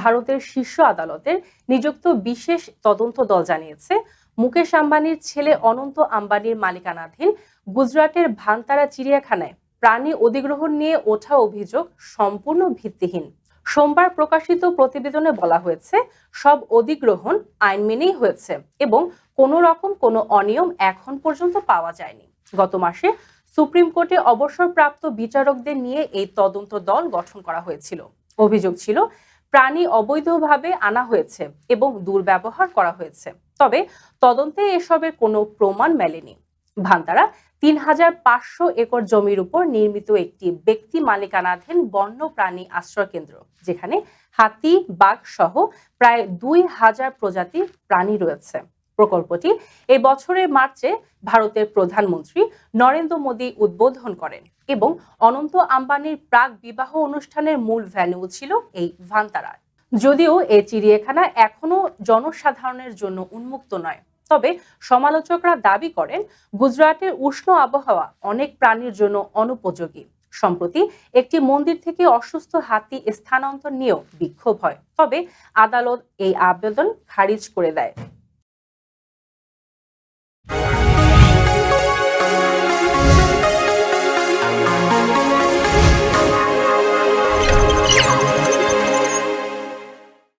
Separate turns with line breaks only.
ভারতের শীর্ষ আদালতের নিযুক্ত বিশেষ তদন্ত দল জানিয়েছে, মুকেশ আম্বানির ছেলে অনন্ত আম্বানির মালিকানাধীন গুজরাটের ভান্তারা চিড়িয়াখানায় প্রাণী অধিগ্রহণ নিয়ে ওঠা অভিযোগ সম্পূর্ণ ভিত্তিহীন। সোমবার প্রকাশিত প্রতিবেদনে বলা হয়েছে, সব অধিগ্রহণ আইন মেনেই হয়েছে এবং কোনো রকম কোনো অনিয়ম এখন পর্যন্ত পাওয়া যায়নি। গত মাসে সুপ্রিম কোর্টে অবসরপ্রাপ্ত বিচারকদের নিয়ে এই তদন্ত দল গঠন করা হয়েছিল। অভিযোগ ছিল প্রাণী অবৈধভাবে আনা হয়েছে এবং দুর্ব্যবহার করা হয়েছে। তবে তদন্তে এসবের কোনো প্রমাণ মেলেনি। ভান্তারা তিন হাজার পাঁচশো একর জমির উপর নির্মিত একটি ব্যক্তি মালিকানাধীন বন্য প্রাণী আশ্রয় কেন্দ্র, যেখানে হাতি, বাঘ সহ প্রায় দুই হাজার প্রজাতির প্রাণী রয়েছে। প্রকল্পটি এই বছরের মার্চে ভারতের প্রধানমন্ত্রী নরেন্দ্র মোদী উদ্বোধন করেন এবং অনন্ত আম্বানির প্রাক বিবাহ অনুষ্ঠানের মূল ভ্যানু ছিল এই ভান্তারা যদিও এই চিড়িয়াখানা এখনও জনসাধারণের জন্য উন্মুক্ত নয়, তবে সমালোচকরা দাবি করেন গুজরাটের উষ্ণ আবহাওয়া অনেক প্রাণীর জন্য অনুপযোগী। সম্প্রতি একটি মন্দির থেকে অসুস্থ হাতি স্থানান্তর নিয়েও বিক্ষোভ হয়, তবে আদালত এই আবেদন খারিজ করে দেয়।